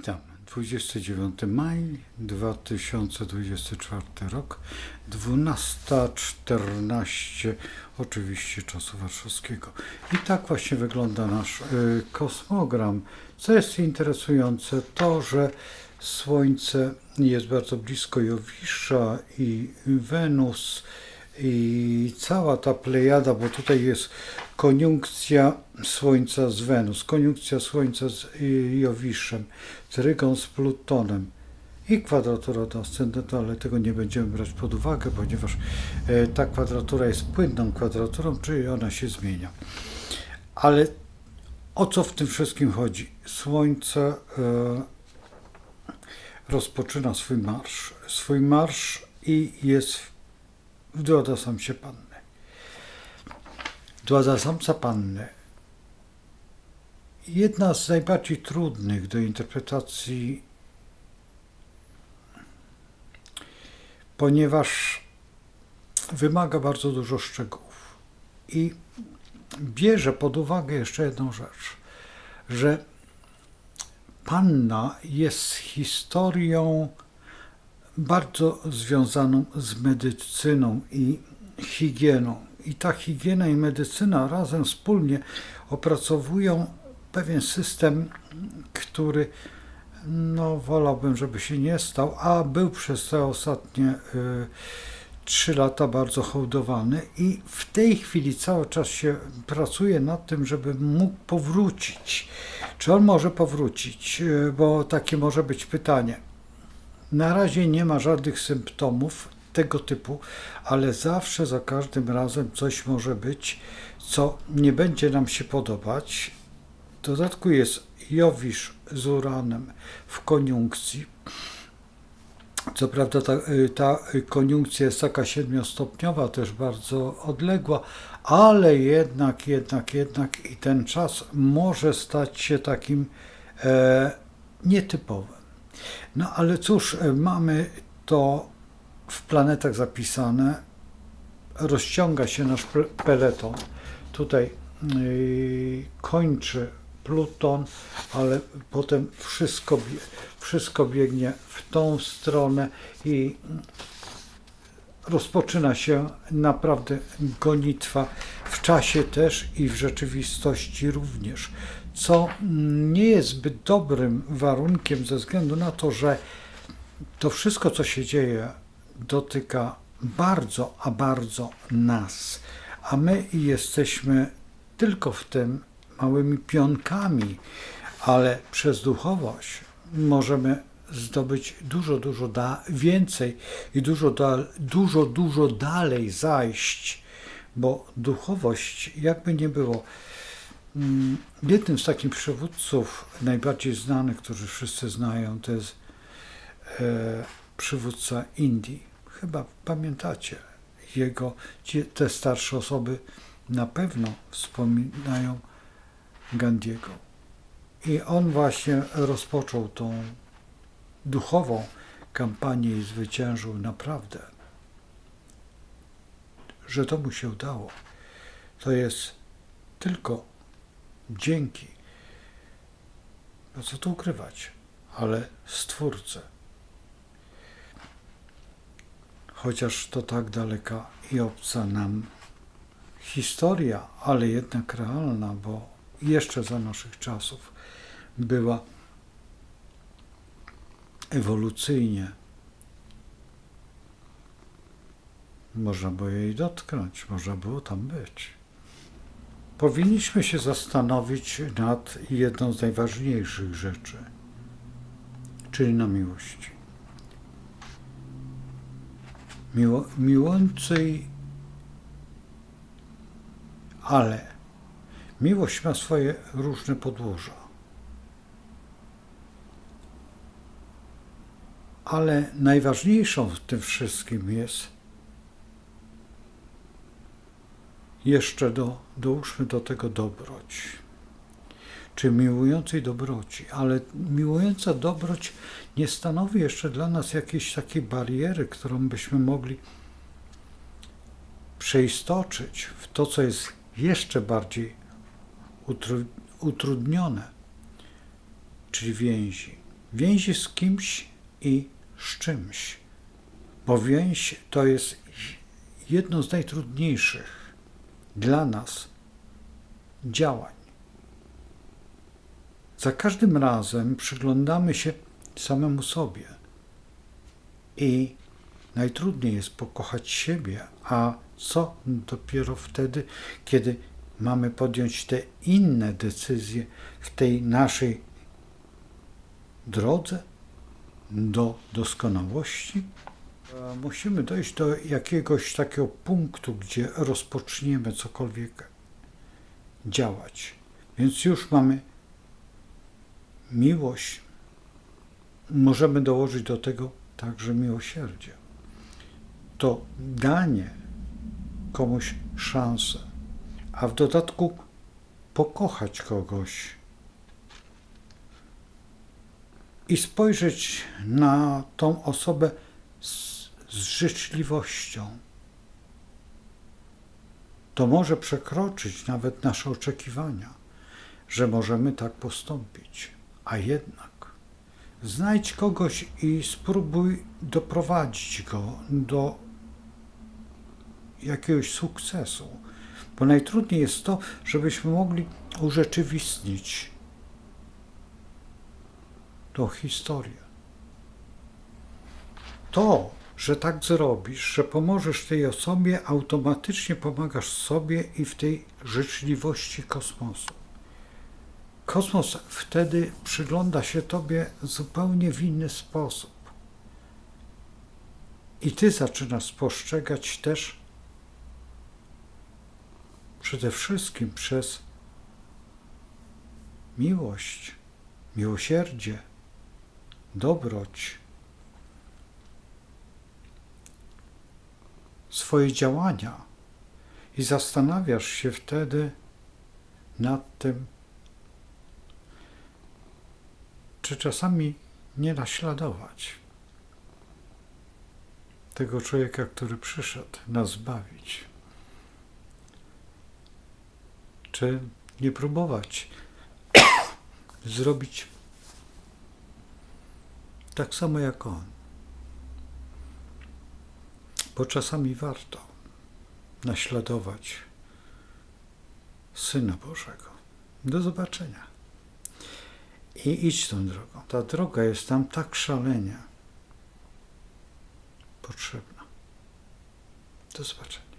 Witam. 29 maj 2024 rok, 12.14 oczywiście czasu warszawskiego. I tak właśnie wygląda nasz y, kosmogram. Co jest interesujące, to że Słońce jest bardzo blisko Jowisza i Wenus i cała ta plejada, bo tutaj jest koniunkcja Słońca z Wenus, koniunkcja Słońca z y, Jowiszem, trygon z Plutonem i kwadratura do ascendentu, ale tego nie będziemy brać pod uwagę, ponieważ e, ta kwadratura jest płynną kwadraturą, czyli ona się zmienia. Ale o co w tym wszystkim chodzi? Słońce e, rozpoczyna swój marsz. Swój marsz i jest w drodze samcie panny. Drodza samca panny. Jedna z najbardziej trudnych do interpretacji, ponieważ wymaga bardzo dużo szczegółów i bierze pod uwagę jeszcze jedną rzecz, że Panna jest historią bardzo związaną z medycyną i higieną. I ta higiena i medycyna razem wspólnie opracowują pewien system, który no, wolałbym, żeby się nie stał, a był przez te ostatnie y, trzy lata bardzo hołdowany i w tej chwili cały czas się pracuje nad tym, żeby mógł powrócić. Czy on może powrócić? Y, Bo takie może być pytanie. Na razie nie ma żadnych symptomów tego typu, ale zawsze za każdym razem coś może być, co nie będzie nam się podobać. W dodatku jest Jowisz z Uranem w koniunkcji. Co prawda ta, ta koniunkcja jest taka siedmiostopniowa, też bardzo odległa, ale jednak, jednak, jednak i ten czas może stać się takim e, nietypowym. No ale cóż, e, mamy to w planetach zapisane. Rozciąga się nasz pe- peleton. Tutaj yy, kończy Pluton, ale potem wszystko, wszystko biegnie w tą stronę i rozpoczyna się naprawdę gonitwa w czasie też i w rzeczywistości również, co nie jest zbyt dobrym warunkiem ze względu na to, że to wszystko, co się dzieje, dotyka bardzo, a bardzo nas, a my jesteśmy tylko w tym małymi pionkami, ale przez duchowość możemy zdobyć dużo, dużo da- więcej i dużo, da- dużo, dużo dalej zajść, bo duchowość, jakby nie było, mm, jednym z takich przywódców najbardziej znanych, którzy wszyscy znają, to jest e, przywódca Indii. Chyba pamiętacie jego, te starsze osoby na pewno wspominają Gandiego. I on właśnie rozpoczął tą duchową kampanię i zwyciężył naprawdę. Że to mu się udało, to jest tylko dzięki, no co tu ukrywać, ale Stwórcę. Chociaż to tak daleka i obca nam historia, ale jednak realna, bo jeszcze za naszych czasów była ewolucyjnie. Można było jej dotknąć, można było tam być. Powinniśmy się zastanowić nad jedną z najważniejszych rzeczy, czyli na miłości. Miło, ale miłość ma swoje różne podłoża. Ale najważniejszą w tym wszystkim jest jeszcze do, dołóżmy do tego dobroć. Czy miłującej dobroci, ale miłująca dobroć nie stanowi jeszcze dla nas jakiejś takiej bariery, którą byśmy mogli przeistoczyć w to, co jest jeszcze bardziej utru- utrudnione, czyli więzi. więzi z kimś i z czymś, bo więź to jest jedno z najtrudniejszych dla nas działań. Za każdym razem przyglądamy się samemu sobie i najtrudniej jest pokochać siebie, a co dopiero wtedy, kiedy mamy podjąć te inne decyzje w tej naszej drodze do doskonałości? Musimy dojść do jakiegoś takiego punktu, gdzie rozpoczniemy cokolwiek działać. Więc już mamy miłość. Możemy dołożyć do tego także miłosierdzie. To danie komuś szansę, a w dodatku pokochać kogoś i spojrzeć na tą osobę z, z życzliwością. To może przekroczyć nawet nasze oczekiwania, że możemy tak postąpić. A jednak znajdź kogoś i spróbuj doprowadzić go do jakiegoś sukcesu. Bo najtrudniej jest to, żebyśmy mogli urzeczywistnić tą historię. To, że tak zrobisz, że pomożesz tej osobie, automatycznie pomagasz sobie i w tej życzliwości kosmosu. Kosmos wtedy przygląda się Tobie zupełnie w inny sposób. I Ty zaczynasz spostrzegać też przede wszystkim przez miłość, miłosierdzie, dobroć, swoje działania i zastanawiasz się wtedy nad tym, czy czasami nie naśladować tego człowieka, który przyszedł nas zbawić. Czy nie próbować zrobić tak samo jak on. Bo czasami warto naśladować Syna Bożego. Do zobaczenia. I idź tą drogą. Ta droga jest nam tak szalenie potrzebna. Do zobaczenia.